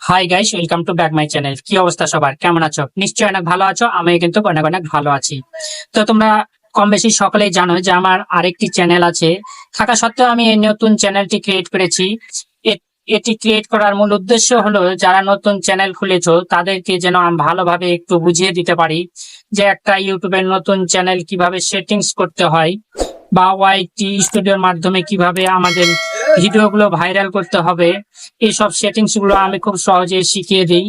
Hi guys welcome to back my channel কি অবস্থা সবার? কেমন আছো? নিশ্চয়ই অনেক ভালো আছো আমি কিন্তু অনেক অনেক ভালো আছি। তো তোমরা কম বেশি সকলেই জানো যে আমার আরেকটি চ্যানেল আছে। থাকা সত্ত্বেও আমি এই নতুন চ্যানেলটি ক্রিয়েট করেছি। এটি ক্রিয়েট করার মূল উদ্দেশ্য হলো, যারা নতুন চ্যানেল খুলেছো, তাদেরকে যেন আমি ভালোভাবে একটু বুঝিয়ে দিতে পারি যে একটা ইউটিউবের নতুন চ্যানেল কীভাবে সেটিংস করতে হয় বা ওয়াইটি স্টুডিওর মাধ্যমে কীভাবে আমাদের ভিডিওগুলো ভাইরাল করতে হবে। এইসব সেটিংসগুলো আমি খুব সহজে শিখিয়ে দিই।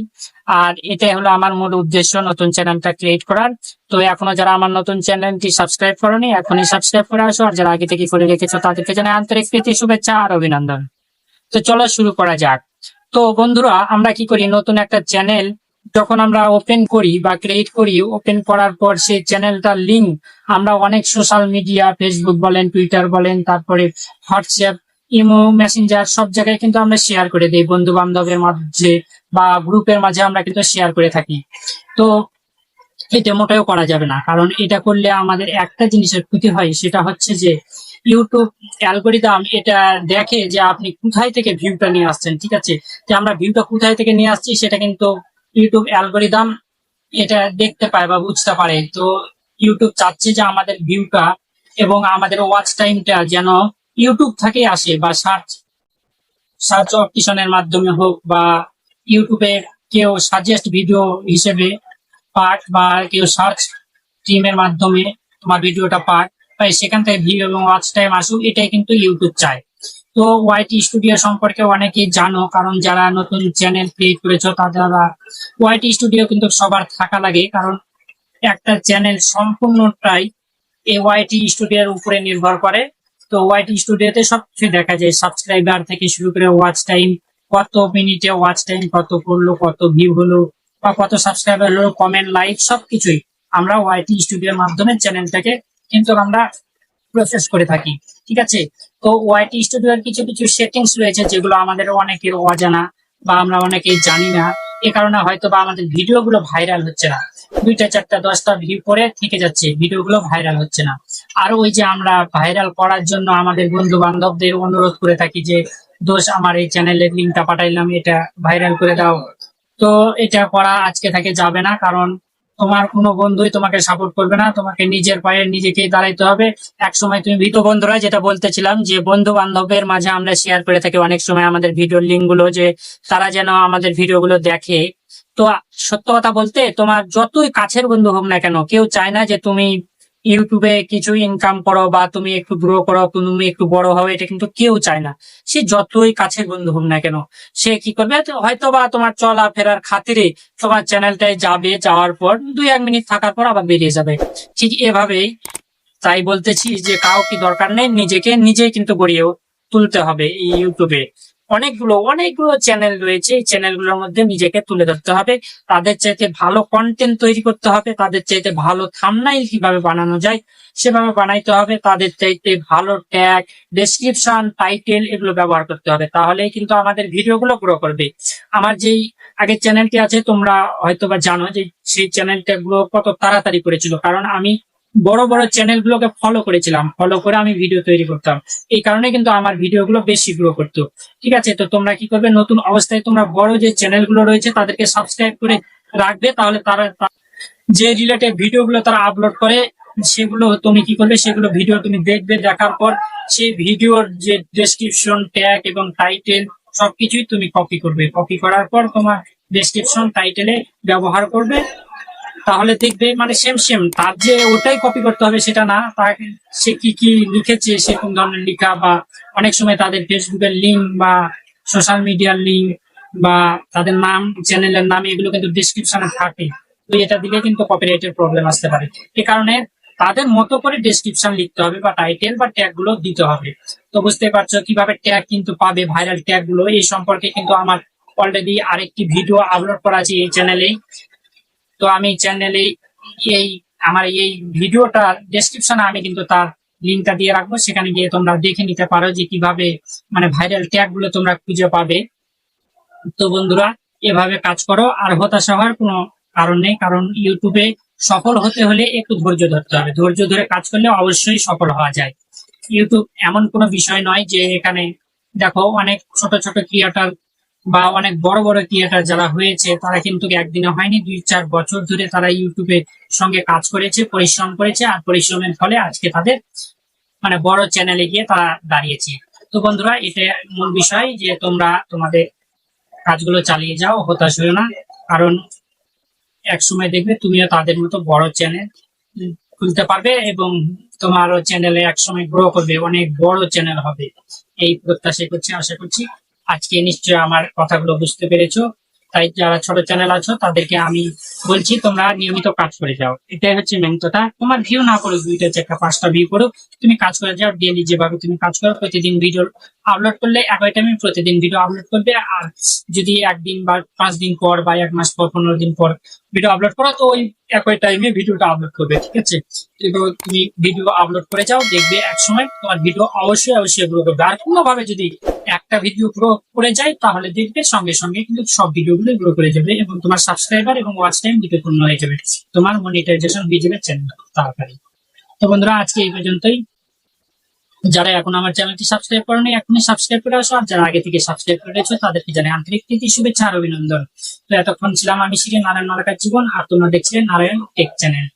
আর এটাই হলো আমার মূল উদ্দেশ্য নতুন চ্যানেলটা ক্রিয়েট করার। তো এখনও যারা আমার নতুন চ্যানেলটি সাবস্ক্রাইব করনি, এখনই সাবস্ক্রাইব করে আসো। আর যারা আগে থেকে করে রেখেছো, তাদেরকে জানাই আন্তরিক প্রীতি, শুভেচ্ছা আর অভিনন্দন। তো চলো শুরু করা যাক। তো বন্ধুরা, আমরা কি করি? নতুন একটা চ্যানেল যখন আমরা ওপেন করি বা ক্রিয়েট করি ওপেন করার পর সেই চ্যানেলটার লিঙ্ক আমরা অনেক সোশ্যাল মিডিয়া ফেসবুক বলেন টুইটার বলেন, তারপরে হোয়াটসঅ্যাপ ইমো, মেসেঞ্জার, সব জায়গায় কিন্তু আমরা শেয়ার করে দিই। বন্ধু বান্ধবের মাঝে বা গ্রুপের মাঝে আমরা কিন্তু শেয়ার করে থাকি। তো এটা মোটেও করা যাবে না। কারণ এটা করলে আমাদের একটা জিনিসের ক্ষতি হয়, সেটা হচ্ছে যে ইউটিউব অ্যালগোরিদম এটা দেখে যে আপনি কোথায় থেকে ভিউটা নিয়ে আসছেন, ঠিক আছে? যে আমরা ভিউটা কোথায় থেকে নিয়ে আসছি, সেটা কিন্তু ইউটিউব অ্যালগোরিদম এটা দেখতে পায় বা বুঝতে পারে। তো ইউটিউব চাচ্ছে যে আমাদের ভিউটা এবং আমাদের ওয়াচ টাইমটা যেন ইউটিউব থেকে আসে বা সার্চ সার্চ অপশনের মাধ্যমে হোক বা ইউটিউবে কেউ সাজেস্ট ভিডিও হিসেবে পাঠ বা কেউ সার্চ টিমের মাধ্যমে তোমার ভিডিওটা পাঠ বা সেখান থেকে ভিউ এবং ওয়াচ টাইম আসুক, এটাই কিন্তু ইউটিউব চায়। তো ওয়াইটি স্টুডিও সম্পর্কে অনেকেই জানো, কারণ যারা নতুন চ্যানেল ক্রিয়েট করেছ তারা ওয়াইটি স্টুডিও কিন্তু সবার থাকা লাগে, কারণ একটা চ্যানেল সম্পূর্ণটাই এই ওয়াইটি স্টুডিওর উপরে নির্ভর করে। তো ওয়াইটি স্টুডিওতে সবকিছু দেখা যায়। সাবস্ক্রাইবার থেকে শুরু করে ওয়াচ টাইম কত মিনিটে ওয়াচ টাইম কত করল, কত ভিউ হলো, বা কত সাবস্ক্রাইবার হলো কমেন্ট লাইক সবকিছুই আমরা ওয়াইটি স্টুডিওর মাধ্যমে চ্যানেলটাকে কিন্তু আমরা প্রসেস করে থাকি। ঠিক আছে? তো ওয়াইটি স্টুডিওর কিছু কিছু সেটিংস রয়েছে যেগুলো আমাদের অনেকের অজানা বা আমরা অনেকেই জানি না। এ কারণে হয়তো বা আমাদের ভিডিওগুলো ভাইরাল হচ্ছে না। দুইটা, চারটা, দশটা ভিউ করে থেকে যাচ্ছে। ভিডিওগুলো ভাইরাল হচ্ছে না। আর ওই যে আমরা ভাইরাল করার জন্য আমাদের বন্ধু বান্ধবদের অনুরোধ করে থাকি যে, দোষ আমার এই চ্যানেলের লিঙ্কটা পাঠাইলাম, এটা ভাইরাল করে দাও। তো এটা করা আজকে থেকে যাবে না, কারণ তোমার কোনো বন্ধুই তোমাকে সাপোর্ট করবে না। তোমাকে নিজের পায়ে নিজেকে দাঁড়াইতে হবে। এক সময় তুমি ভীত বন্ধুরা যেটা বলতেছিলাম যে বন্ধু বান্ধবের মাঝে আমরা শেয়ার করে থাকি। অনেক সময় আমাদের ভিডিওর লিঙ্কগুলো যে, তারা যেন আমাদের ভিডিও গুলো দেখে। তো সত্য কথা বলতে তোমার যতই কাছের বন্ধু হোক না কেন, কেউ চায় না যে তুমি ইউটিউবে কিছু ইনকাম করো বা তুমি একটু গ্রো করো, তুমি একটু বড় হও, এটা কিন্তু কেউ চায় না। সে যতই কাছের বন্ধু হোক না কেন, সে কি করবে? হয়তো বা তোমার চলা ফেরার খাতিরে তোমার চ্যানেলটায় যাবে, যাওয়ার পর দুই, এক মিনিট থাকার পর আবার বেরিয়ে যাবে। ঠিক এভাবেই তাই বলতেছি যে কাউকে দরকার নেই, নিজেকে নিজেই কিন্তু গড়িয়ে তুলতে হবে এই ইউটিউবে। অনেকগুলো অনেকগুলো চ্যানেল রয়েছে। এই চ্যানেলগুলোর মধ্যে নিজেকে তুলে ধরতে হবে। তাদের চাইতে ভালো কন্টেন্ট তৈরি করতে হবে। তাদের চাইতে ভালো থামনাইল কীভাবে বানানো যায় সেভাবে বানাইতে হবে। তাদের চাইতে ভালো ট্যাগ ডেসক্রিপশন টাইটেল এগুলো ব্যবহার করতে হবে। তাহলেই কিন্তু আমাদের ভিডিওগুলো গ্রো করবে। আমার যেই আগের চ্যানেলটি আছে, তোমরা হয়তো বা জানো যে সেই চ্যানেলটা গুলো কত তাড়াতাড়ি করেছিল। কারণ আমি বড় বড় চ্যানেল গুলোকে ফলো করেছিলাম। ফলো করে আমি ভিডিও তৈরি করতাম। এই কারণে কিন্তু আমার ভিডিও গুলো বেশি গ্রো করতো। ঠিক আছে? তো তোমরা কি করবে? নতুন অবস্থায় তোমরা বড় যে চ্যানেলগুলো রয়েছে, তাদেরকে সাবস্ক্রাইব করে রাখবে। তাহলে তারা যে রিলেটেড ভিডিও গুলো তারা আপলোড করে, সেগুলো তুমি কি করবে? সেগুলো ভিডিও তুমি দেখবে, দেখার পর সেই ভিডিওর যে ডেসক্রিপশন ট্যাগ এবং টাইটেল সবকিছুই তুমি কপি করবে। কপি করার পর তোমার ডেসক্রিপশন টাইটেলে ব্যবহার করবে। তাহলে দেখবে মানে সেম সেম তার যে ওটাই কপি করতে হবে সেটা না। সে কি কি লিখেছে সে কোন ধরনের লেখা বা অনেক সময় তাদের ফেসবুকের লিঙ্ক বা সোশ্যাল মিডিয়ার লিঙ্ক বা তাদের নাম চ্যানেলের নাম, এগুলো কিন্তু ডিসক্রিপশনে থাকে। তো এটা দিলে কিন্তু কপিরাইটের প্রবলেম আসতে পারে। এ কারণে তাদের মতো করে ডেসক্রিপশন লিখতে হবে বা টাইটেল বা ট্যাগগুলো দিতে হবে। তো বুঝতে পারছ কীভাবে ট্যাগ কিন্তু পাবে ভাইরাল ট্যাগগুলো, এই সম্পর্কে কিন্তু আমার অলরেডি আরেকটি ভিডিও আপলোড করা আছে এই চ্যানেলেই তো আমি চ্যানেলে এই আমার এই ভিডিওটার ডেসক্রিপশনে আমি কিন্তু তার লিঙ্কটা দিয়ে রাখব। সেখানে গিয়ে তোমরা দেখে নিতে পারো যে কীভাবে মানে ভাইরাল ট্যাগগুলো তোমরা খুঁজে পাবে। তো বন্ধুরা, এভাবে কাজ করো, আর হতাশা হওয়ার কোনো কারণ নেই, কারণ ইউটিউবে সফল হতে হলে একটু ধৈর্য ধরতে হবে। ধৈর্য ধরে কাজ করলে অবশ্যই সফল হওয়া যায়। ইউটিউব এমন কোনো বিষয় নয় যে এখানে দেখো অনেক ছোট ছোট ক্রিয়েটার বা অনেক বড় বড় ক্রিয়েটার যারা হয়েছে, তারা কিন্তু একদিনে হয়নি, দুই চার বছর ধরে তারা ইউটিউবের সঙ্গে কাজ করেছে, পরিশ্রম করেছে আর পরিশ্রমের ফলে আজকে তাদের মানে বড় চ্যানেলে গিয়ে তারা দাঁড়িয়েছে। তো বন্ধুরা এটা মূল বিষয় যে তোমরা তোমাদের কাজগুলো চালিয়ে যাও, হতাশ হয়েও না। কারণ এক সময় দেখবে তুমিও তাদের মতো বড় চ্যানেল খুলতে পারবে এবং তোমারও চ্যানেলে এক সময় গ্রো করবে, অনেক বড় চ্যানেল হবে। এই প্রত্যাশা করছি, আশা করছি। আজকে নিশ্চয় আমার কথাগুলো বুঝতে পেরেছ। তাই যারা ছোট চ্যানেল আছো, তাদেরকে আমি বলছি, তোমরা নিয়মিত কাজ করে যাও। এটাই হচ্ছে মেন কথা। তোমার ভিউ না করো দুইটা চারটা পাঁচটা ভিউ করো তুমি কাজ করে যাও ডেলি যেভাবে তুমি কাজ করো, প্রতিদিন ভিডিও আপলোড করলে একই টাইমে প্রতিদিন ভিডিও আপলোড করবে। আর যদি একদিন বা পাঁচ দিন পর বা এক মাস পর, পনেরো দিন পর ভিডিও আপলোড করো, তো ওই একই টাইমে ভিডিওটা আপলোড করবে, ঠিক আছে? এবার তুমি ভিডিও আপলোড করে যাও, দেখবে এক সময় তোমার ভিডিও অবশ্যই অবশ্যই গ্রো করবে। আর কোনোভাবে যদি একটা ভিডিও গ্রো করে যায়, তাহলে দেখবে সঙ্গে সঙ্গে কিন্তু সব ভিডিও গুলো গ্রো করে যাবে এবং তোমার সাবস্ক্রাইবার এবং ওয়াচ টাইম দুটো পূর্ণ হয়ে যাবে। তোমার মনিটাইজেশন হয়ে যাবে চ্যানেল তাড়াতাড়ি। তো বন্ধুরা, আজকে এই পর্যন্তই। যারা এখন আমার চ্যানেলটি সাবস্ক্রাইব করেনি, এখনই সাবস্ক্রাইব করে আসো। আর যারা আগে থেকে সাবস্ক্রাইব করেছ তাদেরকে জানে আন্তরিক প্রীতি, শুভেচ্ছা আর অভিনন্দন। তো এতক্ষণ ছিলাম আমি শিখে নারায়ণ মালাকার জীবন, আর তোমরা দেখছিলে নারায়ণ টেক চ্যানেল।